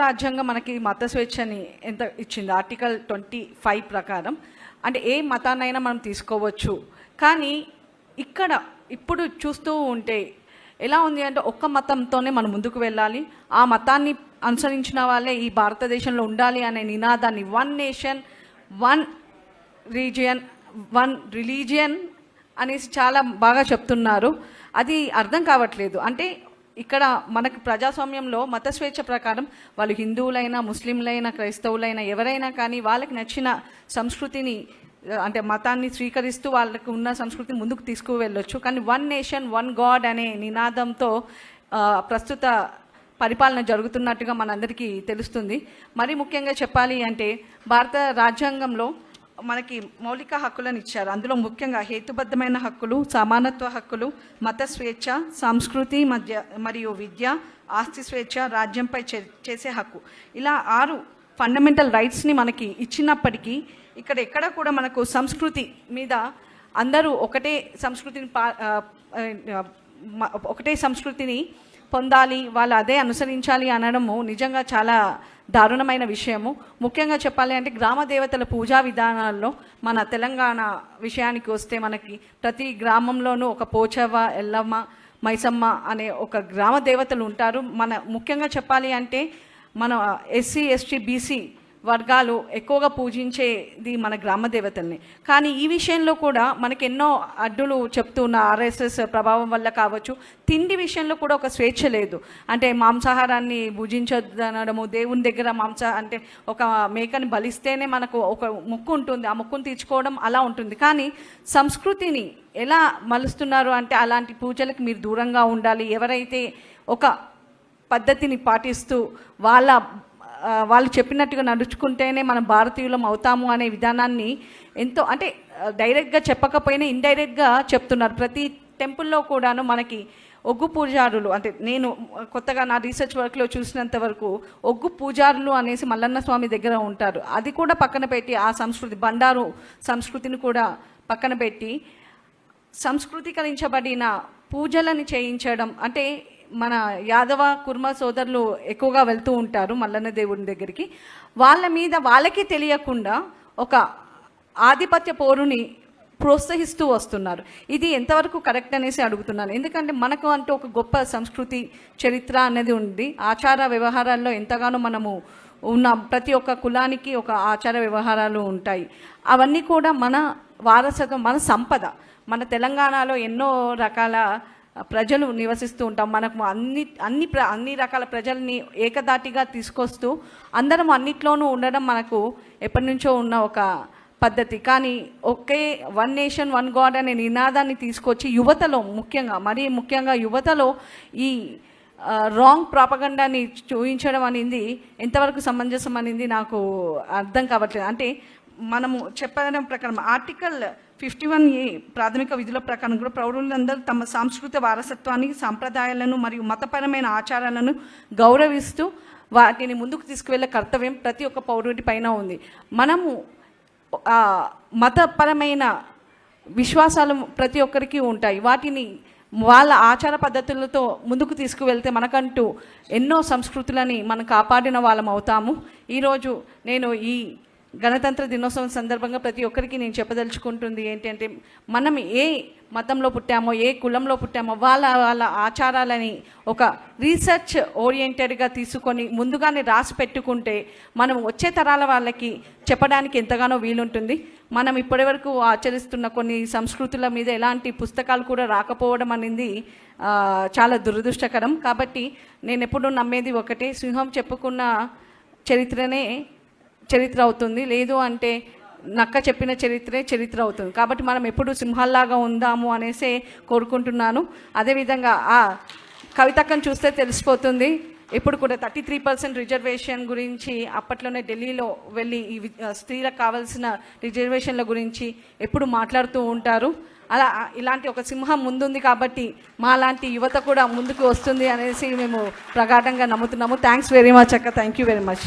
రాజ్యాంగం మనకి మత స్వేచ్ఛని ఎంత ఇచ్చింది? ఆర్టికల్ ట్వంటీ ఫైవ్ ప్రకారం. అంటే ఏ మతాన్నైనా మనం తీసుకోవచ్చు. కానీ ఇక్కడ ఇప్పుడు చూస్తూ ఉంటే ఎలా ఉంది అంటే ఒక్క మతంతోనే మనం ముందుకు వెళ్ళాలి. ఆ మతాన్ని అనుసరించిన వాళ్ళే ఈ భారతదేశంలో ఉండాలి అనే నినాదాన్ని one nation one region one religion అనేసి చాలా బాగా చెప్తున్నారు. అది అర్థం కావట్లేదు. అంటే ఇక్కడ మనకు ప్రజాస్వామ్యంలో మత స్వేచ్ఛ ప్రకారం వాళ్ళు హిందువులైనా ముస్లింలైనా క్రైస్తవులైనా ఎవరైనా కానీ వాళ్ళకి నచ్చిన సంస్కృతిని అంటే మతాన్ని స్వీకరిస్తూ వాళ్ళకు ఉన్న సంస్కృతిని ముందుకు తీసుకువెళ్ళొచ్చు. కానీ వన్ నేషన్ వన్ గాడ్ అనే నినాదంతో ప్రస్తుత పరిపాలన జరుగుతున్నట్టుగా మనందరికీ తెలుస్తుంది. మరి ముఖ్యంగా చెప్పాలి అంటే భారత రాజ్యాంగంలో మనకి మౌలిక హక్కులను ఇచ్చారు. అందులో ముఖ్యంగా హేతుబద్ధమైన హక్కులు సమానత్వ హక్కులు మత స్వేచ్ఛ సంస్కృతి మధ్య మరియు విద్య ఆస్తి స్వేచ్ఛ రాజ్యంపై చే- చేసే హక్కు. ఇలా ఆరు ఫండమెంటల్ రైట్స్ని మనకి ఇచ్చినప్పటికీ ఇక్కడ ఎక్కడ కూడా మనకు సంస్కృతి మీద అందరూ ఒకటే సంస్కృతిని పా ఒకటే సంస్కృతిని పొందాలి వాళ్ళు అదే అనుసరించాలి అనడము నిజంగా చాలా దారుణమైన విషయము. ముఖ్యంగా చెప్పాలి అంటే గ్రామ దేవతల పూజా విధానాల్లో మన తెలంగాణ విషయానికి వస్తే మనకి ప్రతి గ్రామంలోనూ ఒక పోచవ్వ ఎల్లమ్మ మైసమ్మ అనే ఒక గ్రామ దేవతలు ఉంటారు. మన ముఖ్యంగా చెప్పాలి అంటే మన ఎస్సీ ఎస్టీ బీసీ వర్గాలు ఎక్కువగా పూజించేది మన గ్రామ దేవతల్ని. కానీ ఈ విషయంలో కూడా మనకి ఎన్నో అడ్డులు చెప్తున్న ఆర్ఎస్ఎస్ ప్రభావం వల్ల కావచ్చు తిండి విషయంలో కూడా ఒక స్వేచ్ఛ లేదు. అంటే మాంసాహారాన్ని భుజించొద్దు దేవుని దగ్గర మాంస అంటే ఒక మేకని బలిస్తేనే మనకు ఒక ముక్కు ఉంటుంది ఆ ముక్కును తీర్చుకోవడం అలా ఉంటుంది. కానీ సంస్కృతిని ఎలా మలుస్తున్నారు అంటే అలాంటి పూజలకు మీరు దూరంగా ఉండాలి. ఎవరైతే ఒక పద్ధతిని పాటిస్తూ వాళ్ళ వాళ్ళు చెప్పినట్టుగా నడుచుకుంటేనే మనం భారతీయులం అవుతాము అనే విధానాన్ని ఎంతో అంటే డైరెక్ట్గా చెప్పకపోయినా ఇండైరెక్ట్గా చెప్తున్నారు. ప్రతి టెంపుల్లో కూడాను మనకి ఒగ్గు పూజారులు అంటే నేను కొత్తగా నా రీసెర్చ్ వర్క్లో చూసినంత వరకు ఒగ్గు పూజారులు అనేసి మల్లన్న స్వామి దగ్గర ఉంటారు. అది కూడా పక్కన పెట్టి ఆ సంస్కృతి బండారు సంస్కృతిని కూడా పక్కన పెట్టి సంస్కృతికరించబడిన పూజలను చేయించడం అంటే మన యాదవ కుర్మ సోదరులు ఎక్కువగా వెళ్తూ ఉంటారు మల్లన్న దేవుని దగ్గరికి. వాళ్ళ మీద వాళ్ళకి తెలియకుండా ఒక ఆధిపత్య పోరుని ప్రోత్సహిస్తూ వస్తున్నారు. ఇది ఎంతవరకు కరెక్ట్ అనేసి అడుగుతున్నాను. ఎందుకంటే మనకు అంటూ ఒక గొప్ప సంస్కృతి చరిత్ర అనేది ఉంది. ఆచార వ్యవహారాల్లో ఎంతగానో మనము ఉన్న. ప్రతి ఒక్క కులానికి ఒక ఆచార వ్యవహారాలు ఉంటాయి. అవన్నీ కూడా మన వారసత్వం మన సంపద. మన తెలంగాణలో ఎన్నో రకాల ప్రజలు నివసిస్తూ ఉంటాం. మనకు అన్ని అన్ని ప్ర అన్ని రకాల ప్రజల్ని ఏకదాటిగా తీసుకొస్తూ అందరం అన్నిట్లోనూ ఉండడం మనకు ఎప్పటి నుంచో ఉన్న ఒక పద్ధతి. కానీ ఒకే వన్ నేషన్ వన్ గాడ్ అనే నినాదాన్ని తీసుకొచ్చి యువతలో ముఖ్యంగా మరీ ముఖ్యంగా యువతలో ఈ రాంగ్ ప్రాపగండాని చూపించడం అనేది ఎంతవరకు సమంజసం అనేది నాకు అర్థం కావట్లేదు. అంటే మనము చెప్పడం ప్రకారం ఆర్టికల్ ఫిఫ్టీ వన్ ఏ ప్రాథమిక విధుల ప్రకారం కూడా పౌరులందరూ తమ సాంస్కృతిక వారసత్వాన్ని సాంప్రదాయాలను మరియు మతపరమైన ఆచారాలను గౌరవిస్తూ వాటిని ముందుకు తీసుకువెళ్ళే కర్తవ్యం ప్రతి ఒక్క పౌరుడి పైన ఉంది. మనము మతపరమైన విశ్వాసాలు ప్రతి ఒక్కరికి ఉంటాయి. వాటిని వాళ్ళ ఆచార పద్ధతులతో ముందుకు తీసుకువెళ్తే మనకంటూ ఎన్నో సంస్కృతులని మనం కాపాడిన వాళ్ళం అవుతాము. ఈరోజు నేను ఈ గణతంత్ర దినోత్సవం సందర్భంగా ప్రతి ఒక్కరికి నేను చెప్పదలుచుకుంటుంది ఏంటంటే మనం ఏ మతంలో పుట్టామో ఏ కులంలో పుట్టామో వాళ్ళ వాళ్ళ ఆచారాలని ఒక రీసెర్చ్ ఓరియంటెడ్గా తీసుకొని ముందుగానే రాసి పెట్టుకుంటే మనం వచ్చే తరాల వాళ్ళకి చెప్పడానికి ఎంతగానో వీలుంటుంది. మనం ఇప్పటివరకు ఆచరిస్తున్న కొన్ని సంస్కృతుల మీద ఎలాంటి పుస్తకాలు కూడా రాకపోవడం అనేది చాలా దురదృష్టకరం. కాబట్టి నేను ఎప్పుడూ నమ్మేది ఒకటే సింహం చెప్పుకున్న చరిత్రనే చరిత్ర అవుతుంది. లేదు అంటే నక్క చెప్పిన చరిత్రే చరిత్ర అవుతుంది. కాబట్టి మనం ఎప్పుడు సింహాల్లాగా ఉందాము అనేసే కోరుకుంటున్నాను. అదేవిధంగా ఆ కవితక్కను చూస్తే తెలిసిపోతుంది. ఇప్పుడు కూడా థర్టీ త్రీ పర్సెంట్ రిజర్వేషన్ గురించి అప్పట్లోనే ఢిల్లీలో వెళ్ళి ఈ స్త్రీలకు కావాల్సిన రిజర్వేషన్ల గురించి ఎప్పుడు మాట్లాడుతూ ఉంటారు. అలా ఇలాంటి ఒక సింహం ముందుంది కాబట్టి మా లాంటి యువత కూడా ముందుకు వస్తుంది అనేసి మేము ప్రగాఢంగా నమ్ముతున్నాము. థ్యాంక్స్ వెరీ మచ్ అక్క. Thank you very much